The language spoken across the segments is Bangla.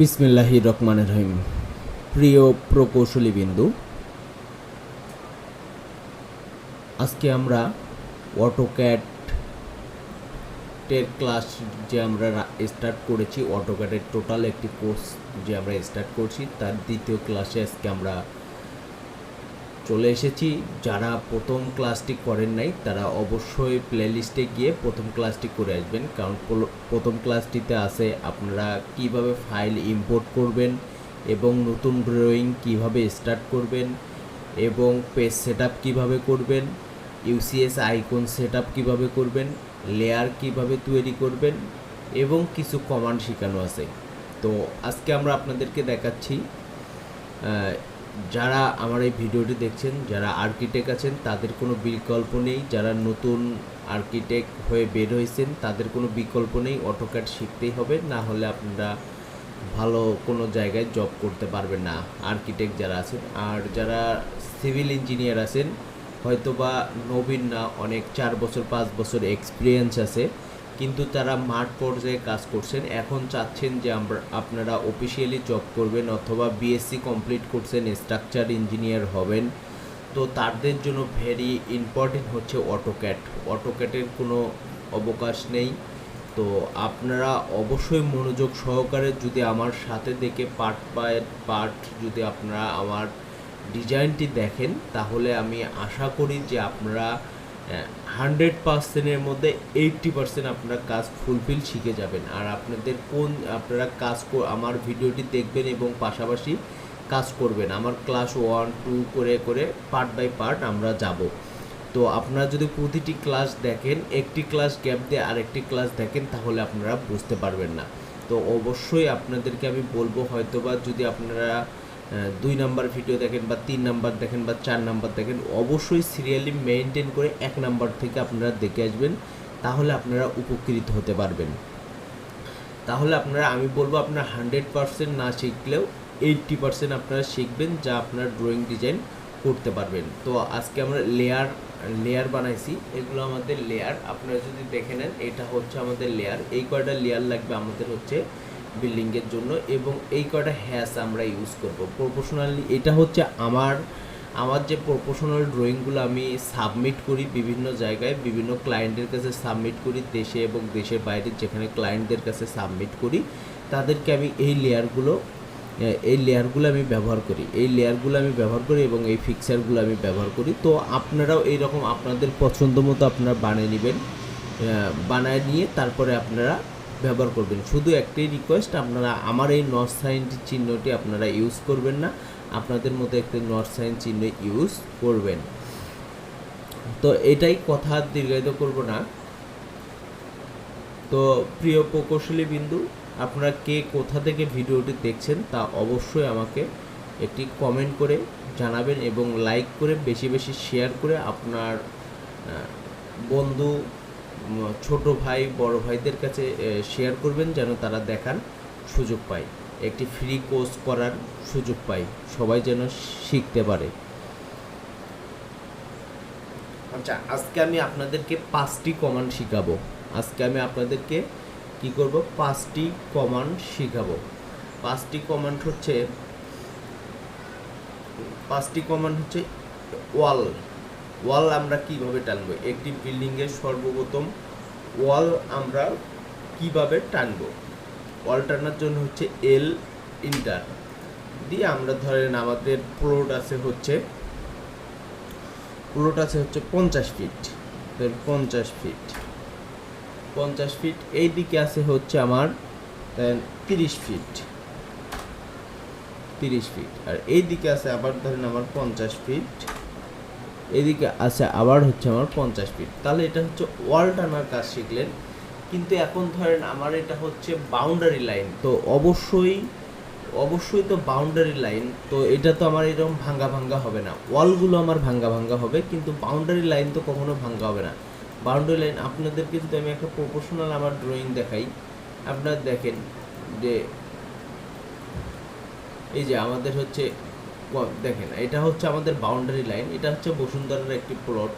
বিসমিল্লাহি রহমান রহিম। প্রিয় প্রকৌশলী বিন্দু আজকে আমরা অটোক্যাটের ক্লাস যে আমরা স্টার্ট করেছি অটোক্যাটের টোটাল একটি কোর্স যে আমরা স্টার্ট করছি, তার দ্বিতীয় ক্লাসে আজকে আমরা চলে এসেছি। যারা প্রথম ক্লাসটি করেন নাই, তারা অবশ্যই প্লেলিস্টে গিয়ে প্রথম ক্লাসটি করে আসবেন। কারণ প্রথম ক্লাসটিতে আছে আপনারা কীভাবে ফাইল ইম্পোর্ট করবেন এবং নতুন ড্রয়িং কীভাবে স্টার্ট করবেন এবং পেজ সেট আপ কীভাবে করবেন ইউসিএস আইকন সেট আপ কীভাবে করবেন লেয়ার কীভাবে তৈরি করবেন এবং কিছু কমান্ড শেখানো আছে। তো আজকে আমরা আপনাদেরকে দেখাচ্ছি যারা আমার এই ভিডিওটি দেখছেন, যারা আর্কিটেক্ট আছেন, তাদের কোনো বিকল্প নেই। যারা নতুন আর্কিটেক্ট হয়ে বের হয়েছেন, তাদের কোনো বিকল্প নেই। অটোক্যাড শিখতেই হবে, না হলে আপনারা ভালো কোনো জায়গায় জব করতে পারবেন না আর্কিটেক্ট যারা আছেন। আর যারা সিভিল ইঞ্জিনিয়ার আছেন, হয়তোবা নবীন না, অনেক চার বছর, পাঁচ বছর এক্সপিরিয়েন্স আছে। কিন্তু তারা মাঠ পর্যায়ে কাজ করছেন। এখন চাচ্ছেন যে আমরা আপনারা অফিসিয়ালি জব করবেন অথবা বিএসসি কমপ্লিট করছেন স্ট্রাকচার ইঞ্জিনিয়ার হবেন। তো তাদের জন্য ভেরি ইম্পর্টেন্ট হচ্ছে অটোক্যাট অটোক্যাটের কোনো অবকাশ নেই। তো আপনারা অবশ্যই মনোযোগ সহকারে যদি আমার সাথে দেখে পার্ট বাই পার্ট যদি আপনারা আমার ডিজাইনটি দেখেন, তাহলে আমি আশা করি যে আপনারা হান্ড্রেড পার্সেন্টের মধ্যে এইটটি পার্সেন্ট আপনারা কাজ ফুলফিল শিখে যাবেন। আর আপনাদের কোন, আপনারা কাজ আমার ভিডিওটি দেখবেন এবং পাশাপাশি কাজ করবেন। আমার ক্লাস ওয়ান, টু করে করে পার্ট বাই পার্ট আমরা যাব। তো আপনারা যদি প্রতিটি ক্লাস দেখেন, একটি ক্লাস গ্যাপ দিয়ে আরেকটি ক্লাস দেখেন, তাহলে আপনারা বুঝতে পারবেন না। তো অবশ্যই আপনাদেরকে আমি বলব হয়তোবা যদি আপনারা দুই নাম্বার ভিডিও দেখেন বা তিন নাম্বার দেখেন বা চার নাম্বার দেখেন, অবশ্যই সিরিয়ালি মেনটেন করে এক নাম্বার থেকে আপনারা দেখে আসবেন, তাহলে আপনারা উপকৃত হতে পারবেন। তাহলে আপনারা, আমি বলব আপনারা হান্ড্রেড পার্সেন্ট না শিখলেও এইটটি পার্সেন্ট আপনারা শিখবেন যা আপনার ড্রয়িং ডিজাইন করতে পারবেন। তো আজকে আমরা লেয়ার লেয়ার বানাইছি, এগুলো আমাদের লেয়ার আপনারা যদি দেখে নেন, এটা হচ্ছে আমাদের লেয়ার এই কয়টা লেয়ার লাগবে আমাদের হচ্ছে বিল্ডিংয়ের জন্য এবং এই কয়টা হ্যাশ আমরা ইউজ করব। প্রফেশনালি এটা হচ্ছে আমার আমার যে প্রফেশনাল ড্রয়িংগুলো আমি সাবমিট করি বিভিন্ন জায়গায়, বিভিন্ন ক্লায়েন্টের কাছে সাবমিট করি, দেশে এবং দেশের বাইরে যেখানে ক্লায়েন্টদের কাছে সাবমিট করি, তাদেরকে আমি এই লেয়ারগুলো এই লেয়ারগুলো আমি ব্যবহার করি। এই লেয়ারগুলো আমি ব্যবহার করি এবং এই ফিক্সারগুলো আমি ব্যবহার করি। তো আপনারাও এই রকম আপনাদের পছন্দ মতো আপনারা বানিয়ে নেবেন বানায় নিয়ে তারপরে আপনারা ব্যবহার করবেন। শুধু একটাই রিকোয়েস্ট আপনারা আমার এই নর্থ সাইন চিহ্নটি আপনারা ইউজ করবেন না, আপনাদের মতো একটি নর্থ সাইন চিহ্ন ইউজ করবেন। তো এটাই কথা দীর্ঘায়িত করব না। তো প্রিয় প্রকৌশলী বিন্দু, আপনারা কে কোথা থেকে ভিডিওটি দেখছেন তা অবশ্যই আমাকে একটি কমেন্ট করে জানাবেন এবং লাইক করে, বেশি বেশি শেয়ার করে আপনার বন্ধু ছোট ভাই, বড় ভাইদের কাছে শেয়ার করবেন যেন তারা দেখার সুযোগ পায়। একটি ফ্রি কোর্স করার সুযোগ পায়। সবাই যেন শিখতে পারে। আচ্ছা আজকে আমি আপনাদেরকে পাঁচটি কমান্ড শিখাবো। আজকে আমি আপনাদেরকে কি করব? পাঁচটি কমান্ড শিখাবো। পাঁচটি কমান্ড হচ্ছে, পাঁচটি কমান্ড হচ্ছে ওয়াল। ওয়াল আমরা কীভাবে টানবো? একটি বিল্ডিংয়ের সর্বপ্রথম ওয়াল আমরা কীভাবে টানবো? ওয়াল টানার জন্য হচ্ছে এল ইন্টার দিয়ে আমরা ধরেন আমাদের প্লট আছে হচ্ছে প্লট আছে হচ্ছে পঞ্চাশ ফিট ধরেন পঞ্চাশ ফিট পঞ্চাশ ফিট এই দিকে আছে হচ্ছে আমার তিরিশ ফিট তিরিশ ফিট আর এই দিকে আছে আবার ধরেন আমার পঞ্চাশ ফিট এদিকে আছে আবার হচ্ছে আমার পঞ্চাশ ফিট তাহলে এটা হচ্ছে ওয়াল টানার কাজ শিখলেন। কিন্তু এখন ধরেন আমার এটা হচ্ছে বাউন্ডারি লাইন তো অবশ্যই অবশ্যই তো বাউন্ডারি লাইন তো এটা তো আমার এরকম ভাঙ্গা ভাঙ্গা হবে না। ওয়ালগুলো আমার ভাঙ্গা ভাঙ্গা হবে, কিন্তু বাউন্ডারি লাইন তো কখনো ভাঙ্গা হবে না। বাউন্ডারি লাইন আপনাদেরকে যদি আমি একটা প্রপোর্শনাল আমার ড্রয়িং দেখাই, আপনারা দেখেন যে, এই যে আমাদের হচ্ছে দেখেন, এটা হচ্ছে আমাদের বাউন্ডারি লাইন এটা হচ্ছে বসুন্ধরার একটি প্লট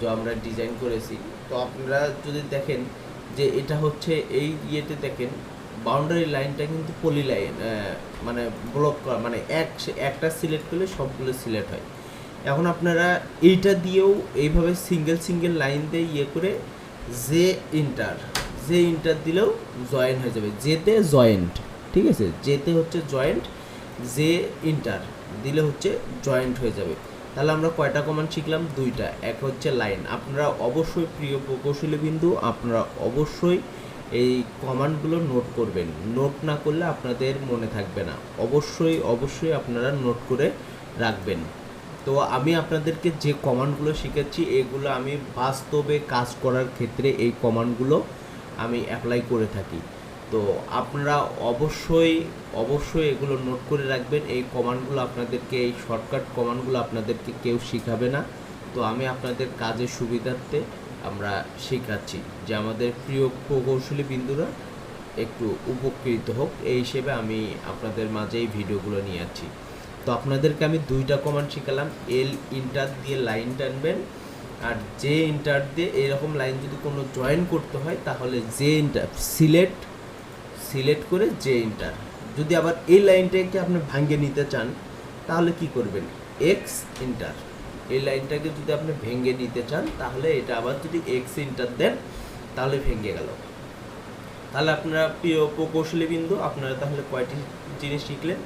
যা আমরা ডিজাইন করেছি। তো আপনারা যদি দেখেন যে এটা হচ্ছে এই ইয়েতে দেখেন বাউন্ডারি লাইনটা কিন্তু পলি লাইন মানে ব্লক করা মানে এক একটা সিলেক্ট করলে সবগুলো সিলেক্ট হয়। এখন আপনারা এইটা দিয়েও এইভাবে সিঙ্গেল সিঙ্গেল লাইন দিয়ে ইয়ে করে যে ইন্টার যে ইন্টার দিলেও জয়েন হয়ে যাবে। যেতে জয়েন্ট ঠিক আছে? যেতে হচ্ছে জয়েন্ট যে ইন্টার দিলে হচ্ছে জয়েন্ট হয়ে যাবে। তাহলে আমরা কয়টা কমান্ড শিখলাম? দুইটা। এক হচ্ছে লাইন আপনারা অবশ্যই প্রিয় প্রকৌশলী বিন্দু, আপনারা অবশ্যই এই কমান্ডগুলো নোট করবেন। নোট না করলে আপনাদের মনে থাকবে না। অবশ্যই অবশ্যই আপনারা নোট করে রাখবেন। তো আমি আপনাদেরকে যে কমান্ডগুলো শিখাচ্ছি, এগুলো আমি বাস্তবে কাজ করার ক্ষেত্রে এই কমান্ডগুলো আমি অ্যাপ্লাই করে থাকি। তো আপনারা অবশ্যই অবশ্যই এগুলো নোট করে রাখবেন। এই কমান্ডগুলো আপনাদেরকে, এই শর্টকাট কমান্ডগুলো আপনাদেরকে কেউ শিখাবে না। তো আমি আপনাদের কাজের সুবিধার্থে আমরা শেখাচ্ছি যে আমাদের প্রিয় প্রকৌশলী বিন্দুরা একটু উপকৃত হোক। এই হিসেবে আমি আপনাদের মাঝে এই ভিডিওগুলো নিয়ে আছি তো আপনাদেরকে আমি দুইটা কমান্ড শিখালাম। এল ইন্টার দিয়ে লাইন টানবেন আর যে ইন্টার দিয়ে এরকম লাইন যদি কোনো জয়েন করতে হয়, তাহলে যে ইন্টার সিলেক্ট সিলেক্ট করে যে ইন্টার যদি আবার এই লাইনটাকে আপনি ভাঙিয়ে নিতে চান, তাহলে কি করবেন? এক্স ইন্টার এই লাইনটাকে যদি আপনি ভেঙে নিতে চান, তাহলে এটা আবার যদি এক্স ইন্টার দেন, তাহলে ভেঙে গেল। তাহলে আপনারা প্রিয় প্রকৌশলী বিন্দু আপনারা তাহলে কয়টি জিনিস শিখলেন?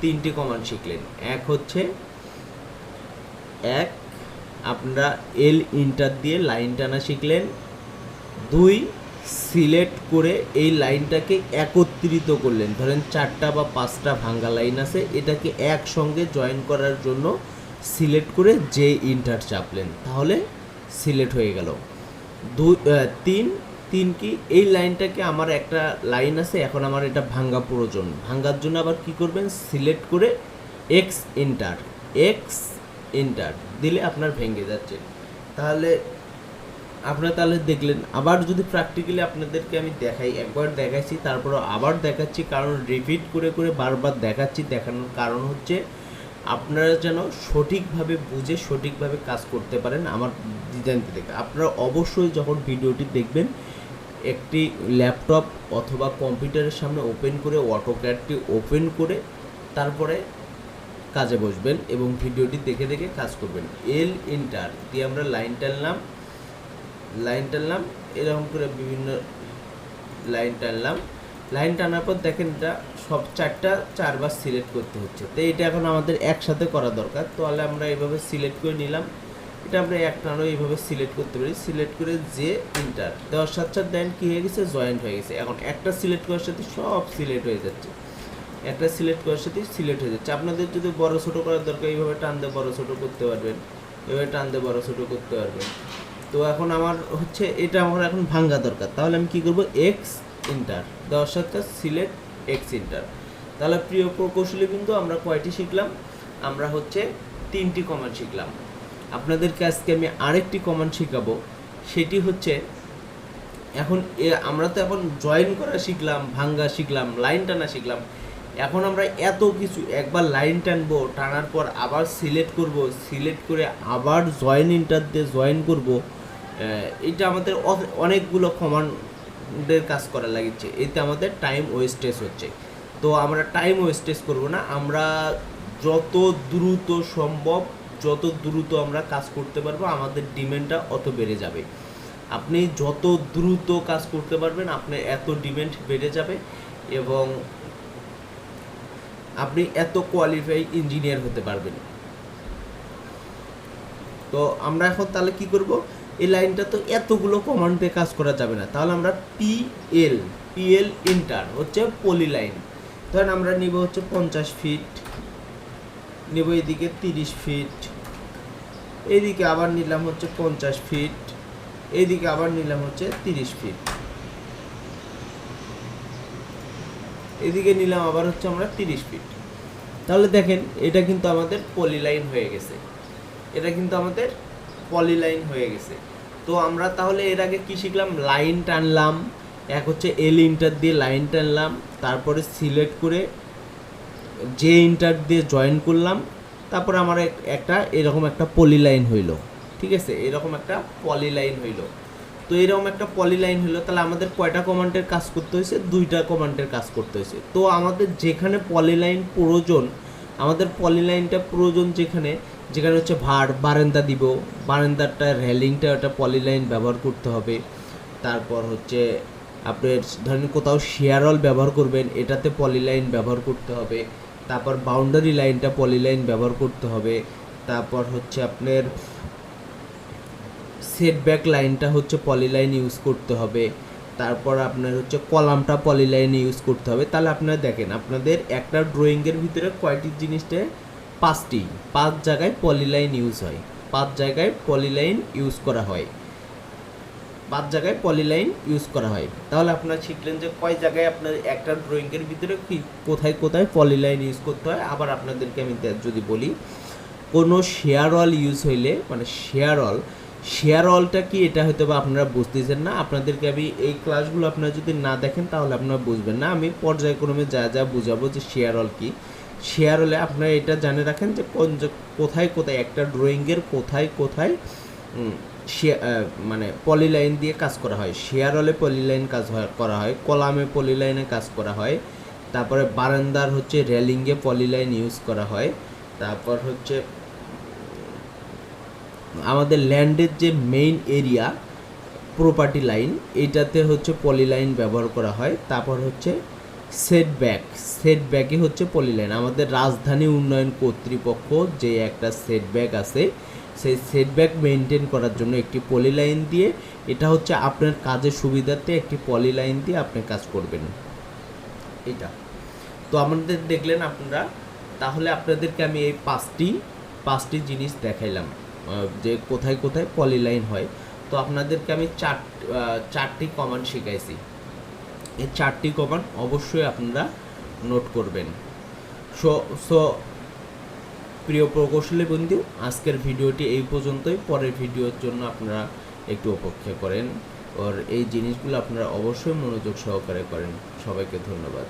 তিনটি কমান্ড শিখলেন। এক হচ্ছে, এক, আপনারা এল ইন্টার দিয়ে লাইন টানা শিখলেন। দুই সিলেক্ট করে এই লাইনটাকে একত্রিত করলেন। ধরেন চারটা বা পাঁচটা ভাঙ্গা লাইন আছে, এটাকে একসঙ্গে জয়েন করার জন্য সিলেক্ট করে যে ইন্টার চাপলেন, তাহলে সিলেক্ট হয়ে গেল। দুই তিন তিন কি? এই লাইনটাকে আমার একটা লাইন আছে, এখন আমার এটা ভাঙ্গা প্রয়োজন। ভাঙ্গার জন্য আবার কি করবেন? সিলেক্ট করে এক্স ইন্টার এক্স ইন্টার দিলে আপনার ভেঙে যাচ্ছে। তাহলে আপনারা তাহলে দেখলেন। আবার যদি প্র্যাকটিক্যালি আপনাদেরকে আমি দেখাই, একবার দেখাইছি তারপর আবার দেখাচ্ছি, কারণ রিপিট করে করে বারবার দেখাচ্ছি, দেখানোর কারণ হচ্ছে আপনারা যেন সঠিকভাবে বুঝে, সঠিকভাবে কাজ করতে পারেন আমার ডিজাইনটি দেখে। আপনারা অবশ্যই যখন ভিডিওটি দেখবেন, একটি ল্যাপটপ অথবা কম্পিউটারের সামনে ওপেন করে অটোক্যাডটি ওপেন করে, তারপরে কাজে বসবেন এবং ভিডিওটি দেখে দেখে কাজ করবেন। এল ইন্টার দিয়ে আমরা লাইন টানলাম। লাইন টানলাম, এরকম করে বিভিন্ন লাইন টানলাম। লাইন টানার পর দেখেন এটা সব চারটা, চারবার সিলেক্ট করতে হচ্ছে। তো এটা এখন আমাদের একসাথে করা দরকার। তাহলে আমরা এইভাবে সিলেক্ট করে নিলাম। এটা আমরা এক টানও এইভাবে সিলেক্ট করতে পারি। সিলেক্ট করে যে ইন্টার দেওয়ার সাথে সাথে দেন কী হয়ে গেছে? জয়েন্ট হয়ে গেছে। এখন একটা সিলেক্ট করার সাথে সব সিলেক্ট হয়ে যাচ্ছে। একটা সিলেক্ট করার সাথে সিলেক্ট হয়ে যাচ্ছে। আপনাদের যদি বড় ছোট করার দরকার, এইভাবে টান দিয়ে বড় ছোট করতে পারবেন। এভাবে টান দিয়ে বড় ছোট করতে পারবেন। তো এখন আমার হচ্ছে এটা আমার এখন ভাঙ্গা দরকার। তাহলে আমি কি করব? এক্স ইন্টার দেওয়ার সাথে সিলেক্ট এক্স ইন্টার তাহলে প্রিয় প্রকৌশলী কিন্তু আমরা কয়টি শিখলাম? আমরা হচ্ছে তিনটি কমান্ড শিখলাম। আপনাদেরকে আজকে আমি আরেকটি কমান্ড শিখাবো। সেটি হচ্ছে, এখন আমরা তো এখন জয়েন করা শিখলাম, ভাঙ্গা শিখলাম লাইন টানা শিখলাম। এখন আমরা এত কিছু, একবার লাইন টানবো, টানার পর আবার সিলেক্ট করব সিলেক্ট করে আবার জয়েন ইন্টার দিয়ে জয়েন করব। এটা আমাদের অনেকগুলো কমান্ডের কাজ করা লাগিচ্ছে। এতে আমাদের টাইম ওয়েস্টেজ হচ্ছে। তো আমরা টাইম ওয়েস্টেজ করব না। আমরা যত দ্রুত সম্ভব, যত দ্রুত আমরা কাজ করতে পারব, আমাদের ডিমান্ডটা অত বেড়ে যাবে। আপনি যত দ্রুত কাজ করতে পারবেন, আপনার এত ডিমান্ড বেড়ে যাবে এবং আপনি এত কোয়ালিফাই ইঞ্জিনিয়ার হতে পারবেন। তো আমরা এখন তাহলে কি করব? এই লাইনটা তো এতগুলো কমান্ডে কাজ করা যাবে না। তাহলে আমরা পিএল পিএল ইন্টার হচ্ছে পলি লাইন ধরেন আমরা নিব হচ্ছে পঞ্চাশ ফিট নেব এদিকে তিরিশ ফিট এদিকে আবার নিলাম হচ্ছে পঞ্চাশ ফিট এদিকে আবার নিলাম হচ্ছে তিরিশ ফিট এদিকে নিলাম আবার হচ্ছে আমরা তিরিশ ফিট তাহলে দেখেন, এটা কিন্তু আমাদের পলি লাইন হয়ে গেছে। এটা কিন্তু আমাদের পলি লাইন হয়ে গেছে। তো আমরা তাহলে এর আগে কি শিখলাম? লাইন টানলাম, এক হচ্ছে এল ইন্টার দিয়ে লাইন টানলাম, তারপরে সিলেক্ট করে যে ইন্টার দিয়ে জয়েন করলাম, তারপরে আমার এক- একটা এরকম একটা পলি লাইন হইল। ঠিক আছে? এরকম একটা পলি লাইন হইল। তো এরকম একটা পলিলাইন হলো তাহলে আমাদের কয়টা কমান্ডের কাজ করতে হয়েছে? দুইটা কমান্ডের কাজ করতে হয়েছে। তো আমাদের যেখানে পলিলাইন প্রয়োজন, আমাদের পলিলাইনটা প্রয়োজন যেখানে যেখানে হচ্ছে ভার, বারান্দা দিব। বারান্দারটা রেলিংটা, ওটা পলিলাইন ব্যবহার করতে হবে। তারপর হচ্ছে আপনার ধরেন কোথাও শেয়ারল ব্যবহার করবেন, এটাতে পলিলাইন ব্যবহার করতে হবে। তারপর বাউন্ডারি লাইনটা পলিলাইন ব্যবহার করতে হবে। তারপর হচ্ছে আপনার সেটব্যাক লাইনটা হচ্ছে পলিলাইন ইউজ করতে হবে। তারপর আপনার হচ্ছে কলামটা পলিলাইন ইউজ করতে হবে। তাহলে আপনারা দেখেন, আপনাদের একটা ড্রয়িংয়ের ভিতরে কয়টি জিনিসটা পাঁচটি। পাঁচ জায়গায় পলিলাইন ইউজ হয়। পাঁচ জায়গায় পলিলাইন ইউজ করা হয়। পাঁচ জায়গায় পলিলাইন ইউজ করা হয়। তাহলে আপনারা শিখলেন যে কয় জায়গায় আপনার একটা ড্রয়িংয়ের ভিতরে কি কোথায় কোথায় পলিলাইন ইউজ করতে হয়। আবার আপনাদেরকে আমি যদি বলি, কোনো শেয়ার অল ইউজ হইলে মানে শেয়ার অল শেয়ার অলটা কি এটা হয়তো বা আপনারা বুঝতেছেন না। আপনাদেরকে আমি এই ক্লাসগুলো আপনারা যদি না দেখেন, তাহলে আপনারা বুঝবেন না। আমি পর্যায়ক্রমে যা যা বুঝাবো যে শেয়ার অল কি। শেয়ার হলে আপনারা এটা জানে রাখেন যে কোন কোথায় কোথায়, একটা ড্রয়িংয়ের কোথায় কোথায় মানে পলিলাইন দিয়ে কাজ করা হয়। শেয়ার হলে পলিলাইন কাজ করা হয়, কলামে পলিলাইনে কাজ করা হয়। তারপরে বারান্দার হচ্ছে রেলিংয়ে পলিলাইন ইউজ করা হয়। তারপর হচ্ছে আমাদের ল্যান্ডের যে মেইন এরিয়া প্রপার্টি লাইন এটাতে হচ্ছে পলিলাইন ব্যবহার করা হয়। তারপর হচ্ছে সেটব্যাক সেটব্যাকে হচ্ছে পলিলাইন আমাদের রাজধানী উন্নয়ন কর্তৃপক্ষ যে একটা সেটব্যাক আছে, সেই সেটব্যাক মেনটেন করার জন্য একটি পলিলাইন দিয়ে, এটা হচ্ছে আপনার কাজের সুবিধার্থে একটি পলিলাইন দিয়ে আপনি কাজ করবেন। এটা। তো আমাদের দেখলেন আপনারা, তাহলে আপনাদেরকে আমি এই পাঁচটি পাঁচটি জিনিস দেখাইলাম যে কোথায় কোথায় পলিলাইন হয়। তো আপনাদেরকে আমি চার চারটি কমান্ড শিখাইছি। এই চারটি কমান্ড অবশ্যই আপনারা নোট করবেন। সো সো, প্রিয় প্রকৌশলী বন্ধু, আজকের ভিডিওটি এই পর্যন্তই। পরের ভিডিওর জন্য আপনারা একটু অপেক্ষা করেন। ওর এই জিনিসগুলো আপনারা অবশ্যই মনোযোগ সহকারে করেন। সবাইকে ধন্যবাদ।